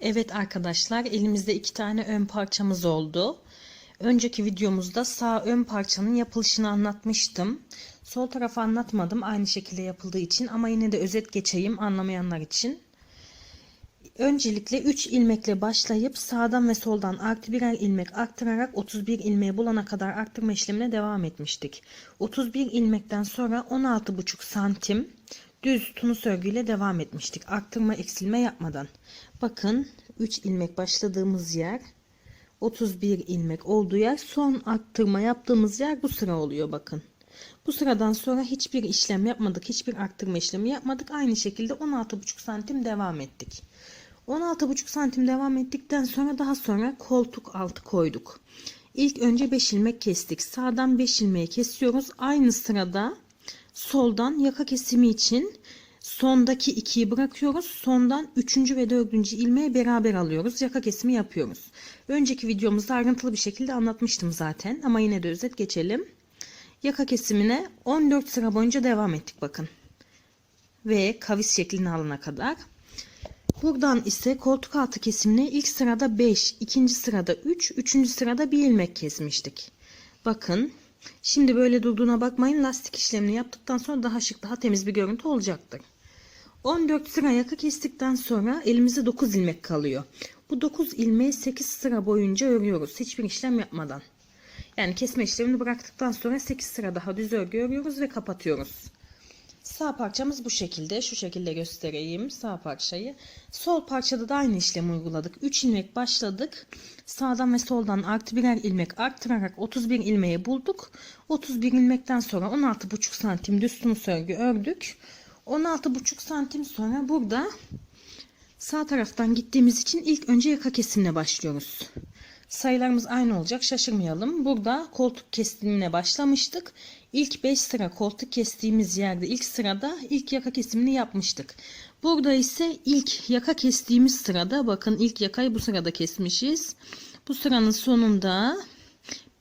Evet arkadaşlar elimizde iki tane ön parçamız oldu. Önceki videomuzda sağ ön parçanın yapılışını anlatmıştım. Sol tarafı anlatmadım aynı şekilde yapıldığı için ama yine de özet geçeyim anlamayanlar için. Öncelikle 3 ilmekle başlayıp sağdan ve soldan artı birer ilmek arttırarak 31 ilmeği bulana kadar arttırma işlemine devam etmiştik. 31 ilmekten sonra 16,5 santim düz tunus örgüyle devam etmiştik. Arttırma eksilme yapmadan. Bakın 3 ilmek başladığımız yer 31 ilmek olduğu yer son arttırma yaptığımız yer bu sıra oluyor bakın. Bu sıradan sonra hiçbir işlem yapmadık. Hiçbir arttırma işlemi yapmadık. Aynı şekilde 16,5 santim devam ettik. 16,5 santim devam ettikten sonra daha sonra koltuk altı koyduk. İlk önce 5 ilmek kestik. Sağdan 5 ilmeği kesiyoruz. Aynı sırada soldan yaka kesimi için sondaki 2'yi bırakıyoruz. Sondan 3. ve 4. ilmeği beraber alıyoruz. Yaka kesimi yapıyoruz. Önceki videomuzda ayrıntılı bir şekilde anlatmıştım zaten ama yine de özet geçelim. Yaka kesimine 14 sıra boyunca devam ettik bakın. Ve kavis şeklini alana kadar. Buradan ise koltuk altı kesimine ilk sırada 5, ikinci sırada 3, üçüncü sırada bir ilmek kesmiştik. Bakın şimdi böyle durduğuna bakmayın lastik işlemini yaptıktan sonra daha şık daha temiz bir görüntü olacaktır. 14 sıra yaka kestikten sonra elimizde 9 ilmek kalıyor. Bu 9 ilmeği 8 sıra boyunca örüyoruz hiçbir işlem yapmadan. Yani kesme işlemini bıraktıktan sonra 8 sıra daha düz örgü örüyoruz ve kapatıyoruz. Sağ parçamız bu şekilde. Şu şekilde göstereyim sağ parçayı. Sol parçada da aynı işlemi uyguladık. 3 ilmek başladık. Sağdan ve soldan artı birer ilmek arttırarak 31 ilmeği bulduk. 31 ilmekten sonra 16,5 santim düz tunus örgü ördük. 16,5 santim sonra burada sağ taraftan gittiğimiz için ilk önce yaka kesimine başlıyoruz. Sayılarımız aynı olacak şaşırmayalım. Burada koltuk kesimine başlamıştık. İlk 5 sıra koltuk kestiğimiz yerde ilk sırada ilk yaka kesimini yapmıştık. Burada ise ilk yaka kestiğimiz sırada bakın ilk yakayı bu sırada kesmişiz. Bu sıranın sonunda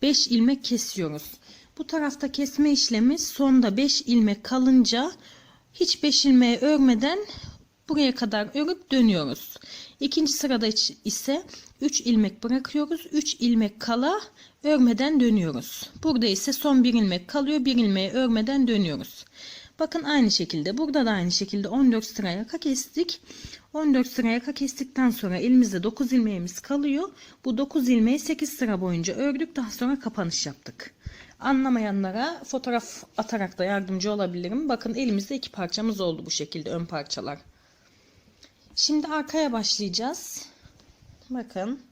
5 ilmek kesiyoruz. Bu tarafta kesme işlemi sonda 5 ilmek kalınca hiç 5 ilmeği örmeden buraya kadar örüp dönüyoruz. İkinci sırada ise 3 ilmek bırakıyoruz. 3 ilmek kala örmeden dönüyoruz. Burada ise son 1 ilmek kalıyor. 1 ilmeği örmeden dönüyoruz. Bakın aynı şekilde burada da aynı şekilde 14 sıra yaka kestik. 14 sıra yaka kestikten sonra elimizde 9 ilmeğimiz kalıyor. Bu 9 ilmeği 8 sıra boyunca ördük. Daha sonra kapanış yaptık. Anlamayanlara fotoğraf atarak da yardımcı olabilirim. Bakın elimizde iki parçamız oldu bu şekilde ön parçalar. Şimdi arkaya başlayacağız. Bakın.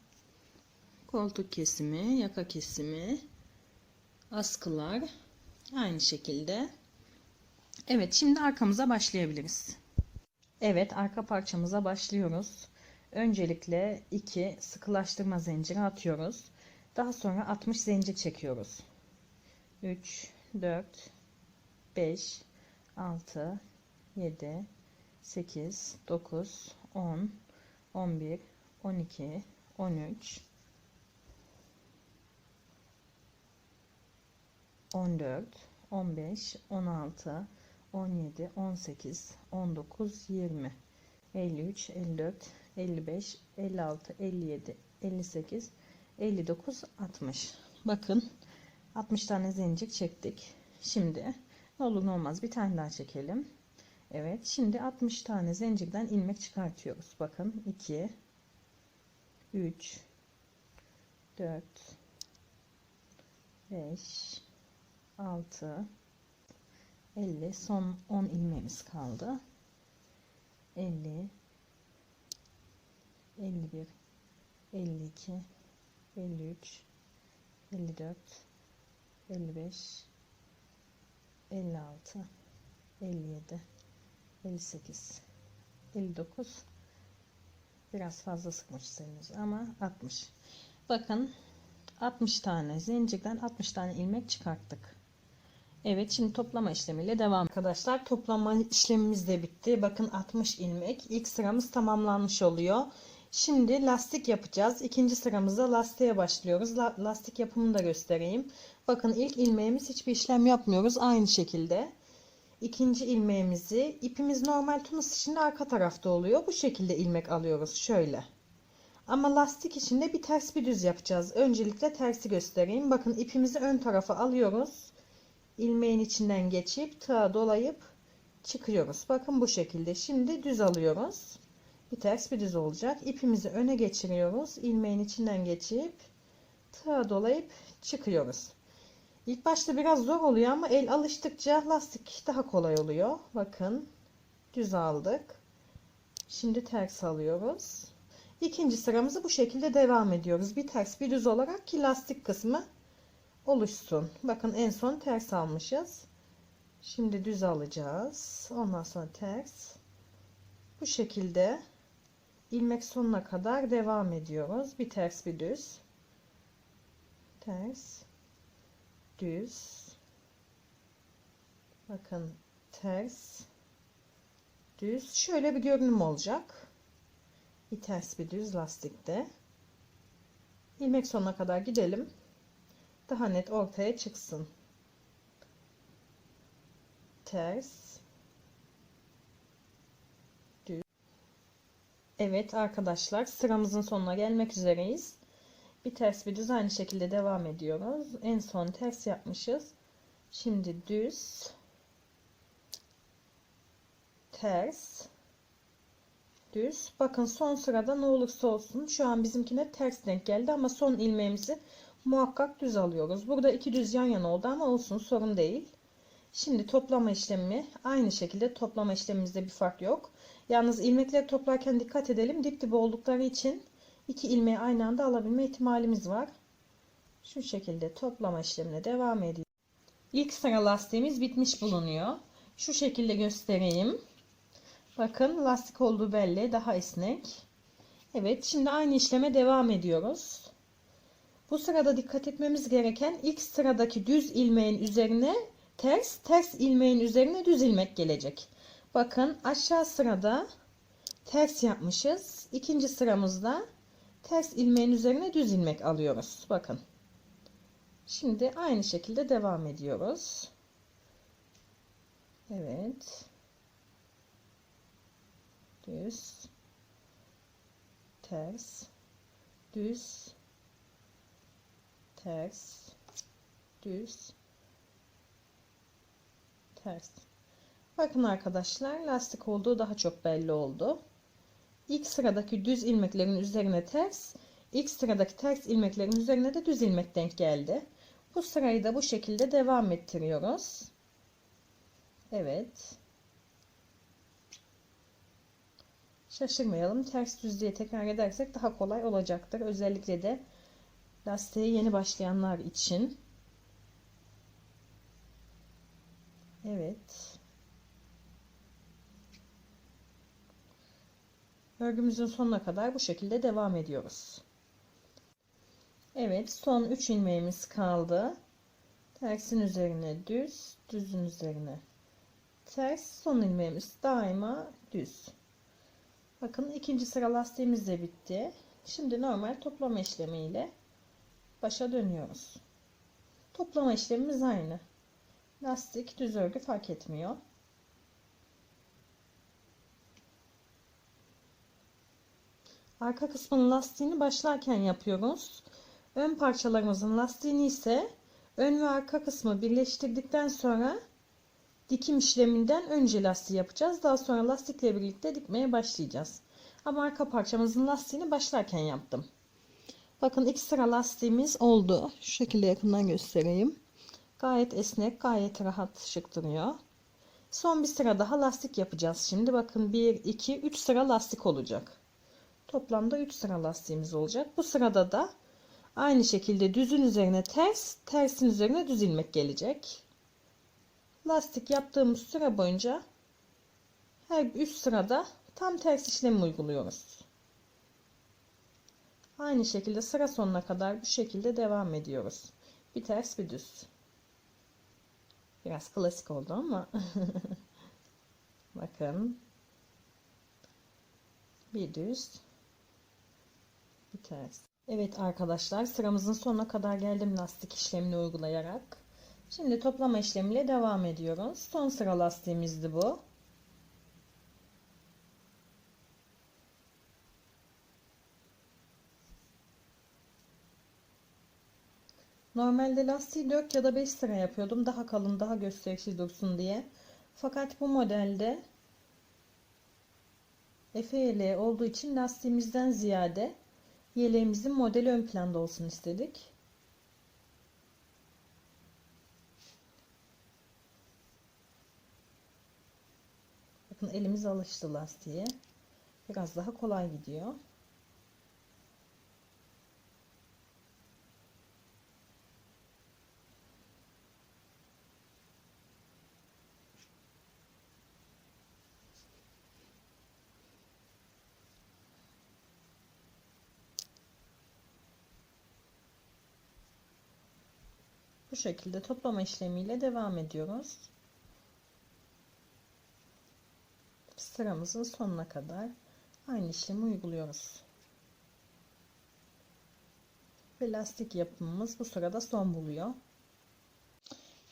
Koltuk kesimi, yaka kesimi, askılar aynı şekilde. Evet, şimdi arkamıza başlayabiliriz. Evet, arka parçamıza başlıyoruz. Öncelikle 2 sıkılaştırma zinciri atıyoruz. Daha sonra 60 zincir çekiyoruz. 3 4 5 6 7 8 9 10 11 12 13 14 15 16 17 18 19 20 53 54 55 56 57 58 59 60 bakın 60 tane zincir çektik. Şimdi ne olur olmaz bir tane daha çekelim Evet şimdi 60 tane zincirden ilmek çıkartıyoruz. Bakın 2 3 4 5 6 50 son 10 ilmeğimiz kaldı. 50 51 52 53 54 55 56 57 58 59 biraz fazla sıkmışsınız ama 60 bakın 60 tane zincirden 60 tane ilmek çıkarttık. Evet şimdi toplama işlemiyle devam. Arkadaşlar toplama işlemimiz de bitti. Bakın 60 ilmek. İlk sıramız tamamlanmış oluyor. Şimdi lastik yapacağız. İkinci sıramızda lastiğe başlıyoruz. La lastik yapımını da göstereyim. Bakın ilk ilmeğimiz hiçbir işlem yapmıyoruz. Aynı şekilde ikinci ilmeğimizi ipimiz normal tunus içinde arka tarafta oluyor. Bu şekilde ilmek alıyoruz. Şöyle. Ama lastik için de bir ters bir düz yapacağız. Öncelikle tersi göstereyim. Bakın ipimizi ön tarafa alıyoruz. ilmeğin içinden geçip tığa dolayıp çıkıyoruz. Bakın bu şekilde. Şimdi düz alıyoruz. Bir ters bir düz olacak. İpimizi öne geçiriyoruz. ilmeğin içinden geçip tığa dolayıp çıkıyoruz. İlk başta biraz zor oluyor ama el alıştıkça lastik daha kolay oluyor. Bakın düz aldık. Şimdi ters alıyoruz. İkinci sıramızı bu şekilde devam ediyoruz. Bir ters bir düz olarak ki lastik kısmı oluşsun. Bakın en son ters almışız. Şimdi düz alacağız. Ondan sonra ters. Bu şekilde ilmek sonuna kadar devam ediyoruz. Bir ters bir düz. Ters. Düz. Bakın ters. Düz. Şöyle bir görünüm olacak. Bir ters bir düz lastikte. ilmek sonuna kadar gidelim. Daha net ortaya çıksın. Ters. Düz. Evet arkadaşlar sıramızın sonuna gelmek üzereyiz. Bir ters bir düz aynı şekilde devam ediyoruz. En son ters yapmışız. Şimdi düz. Ters düz. Bakın son sırada ne olursa olsun şu an bizimkine ters denk geldi ama son ilmeğimizi muhakkak düz alıyoruz. Burada iki düz yan yana oldu ama olsun sorun değil. Şimdi toplama işlemi aynı şekilde toplama işlemimizde bir fark yok. Yalnız ilmekleri toplarken dikkat edelim. Dip dibe oldukları için iki ilmeği aynı anda alabilme ihtimalimiz var. Şu şekilde toplama işlemine devam ediyor. İlk sıra lastiğimiz bitmiş bulunuyor. Şu şekilde göstereyim. Bakın lastik olduğu belli. Daha esnek. Evet şimdi aynı işleme devam ediyoruz. Bu sırada dikkat etmemiz gereken ilk sıradaki düz ilmeğin üzerine ters, ters ilmeğin üzerine düz ilmek gelecek. Bakın aşağı sırada ters yapmışız. İkinci sıramızda ters ilmeğin üzerine düz ilmek alıyoruz. Bakın. Şimdi aynı şekilde devam ediyoruz. Evet. Düz. Ters. Düz. Ters. Düz. Ters. Bakın arkadaşlar lastik olduğu daha çok belli oldu ilk sıradaki düz ilmeklerin üzerine ters ilk sıradaki ters ilmeklerin üzerine de düz ilmek denk geldi bu sırayı da bu şekilde devam ettiriyoruz Evet Şaşırmayalım. Ters düz diye tekrar edersek daha kolay olacaktır. Özellikle de lastiğe yeni başlayanlar için. Evet. Örgümüzün sonuna kadar bu şekilde devam ediyoruz. Evet son 3 ilmeğimiz kaldı. Tersin üzerine düz, düzün üzerine ters, son ilmeğimiz daima düz. Bakın ikinci sıra lastiğimiz de bitti. Şimdi normal toplama işlemiyle başa dönüyoruz. Toplama işlemimiz aynı. Lastik, düz örgü fark etmiyor. Arka kısmının lastiğini başlarken yapıyoruz. Ön parçalarımızın lastiğini ise ön ve arka kısmı birleştirdikten sonra dikim işleminden önce lastiği yapacağız. Daha sonra lastikle birlikte dikmeye başlayacağız. Ama arka parçamızın lastiğini başlarken yaptım. Bakın iki sıra lastiğimiz oldu. Şu şekilde yakından göstereyim. Gayet esnek, gayet rahat şık duruyor. Son bir sıra daha lastik yapacağız. Şimdi bakın 1, 2, 3 sıra lastik olacak. Toplamda 3 sıra lastiğimiz olacak. Bu sırada da aynı şekilde düzün üzerine ters, tersin üzerine düz ilmek gelecek lastik yaptığımız süre boyunca her üst sırada tam ters işlemi uyguluyoruz. Aynı şekilde sıra sonuna kadar bu şekilde devam ediyoruz. Bir ters bir düz. Biraz klasik oldu ama bakın bir düz bu ters. Evet arkadaşlar sıramızın sonuna kadar geldim lastik işlemini uygulayarak. Şimdi toplama işlemiyle devam ediyoruz. Son sıra lastiğimizdi bu. Normalde lastiği 4 ya da 5 sıra yapıyordum. Daha kalın, daha gösterişli dursun diye. Fakat bu modelde Efe olduğu için lastiğimizden ziyade yeleğimizin modeli ön planda olsun istedik. Bakın elimiz alıştı lastiğe. Biraz daha kolay gidiyor. Şekilde toplama işlemiyle devam ediyoruz. Sıramızın sonuna kadar aynı işlemi uyguluyoruz. Ve lastik yapımımız bu sırada son buluyor.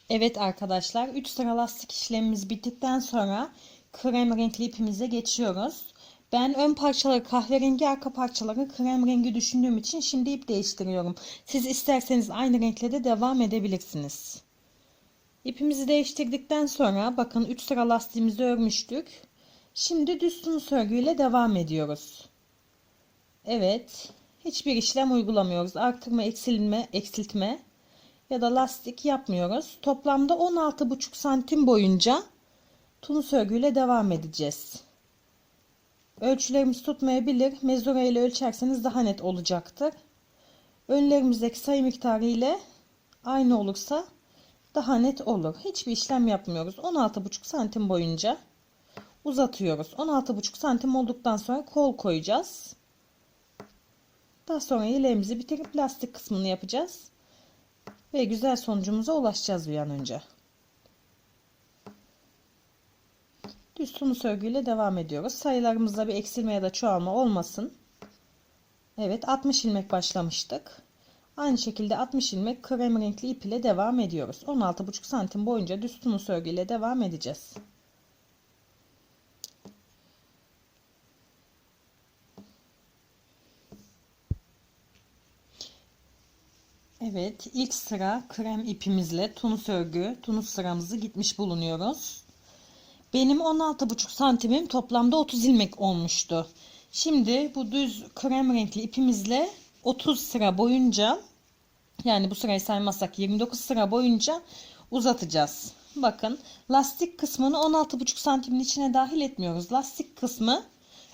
Evet arkadaşlar 3 sıra lastik işlemimiz bittikten sonra krem renkli ipimize geçiyoruz. Ben ön parçaları kahverengi arka parçaları krem rengi düşündüğüm için şimdi ip değiştiriyorum. Siz isterseniz aynı renkle de devam edebilirsiniz. İpimizi değiştirdikten sonra bakın 3 sıra lastiğimizi örmüştük. Şimdi düz tunus örgüyle devam ediyoruz. Evet. Hiçbir işlem uygulamıyoruz. Artırma, eksilme, eksiltme ya da lastik yapmıyoruz. Toplamda 16,5 santim boyunca tunus örgüyle devam edeceğiz. Ölçülerimiz tutmayabilir. Mezura ile ölçerseniz daha net olacaktır. Önlerimizdeki sayı miktarı ile aynı olursa daha net olur. Hiçbir işlem yapmıyoruz. 16,5 santim boyunca uzatıyoruz. 16,5 santim olduktan sonra kol koyacağız. Daha sonra yeleğimizi bitirip lastik kısmını yapacağız. Ve güzel sonucumuza ulaşacağız bir an önce. Tunus örgüyle devam ediyoruz. Sayılarımızda bir eksilme ya da çoğalma olmasın. Evet 60 ilmek başlamıştık. Aynı şekilde 60 ilmek krem renkli ip ile devam ediyoruz. 16,5 santim boyunca düz tunus örgüyle devam edeceğiz. Evet ilk sıra krem ipimizle tunus örgü tunus sıramızı gitmiş bulunuyoruz. Benim 16,5 santimim toplamda 30 ilmek olmuştu. Şimdi bu düz krem renkli ipimizle 30 sıra boyunca yani bu sırayı saymazsak 29 sıra boyunca uzatacağız. Bakın lastik kısmını 16,5 santimin içine dahil etmiyoruz. Lastik kısmı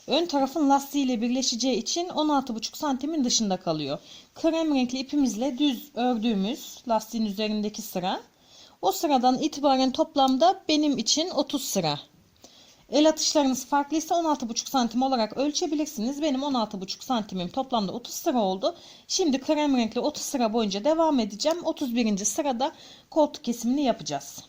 ön tarafın lastiği ile birleşeceği için 16,5 santimin dışında kalıyor. Krem renkli ipimizle düz ördüğümüz lastiğin üzerindeki sıra o sıradan itibaren toplamda benim için 30 sıra. El atışlarınız farklıysa 16,5 santim olarak ölçebilirsiniz. Benim 16,5 santimim toplamda 30 sıra oldu. Şimdi krem renkli 30 sıra boyunca devam edeceğim. 31. sırada koltuk kesimini yapacağız.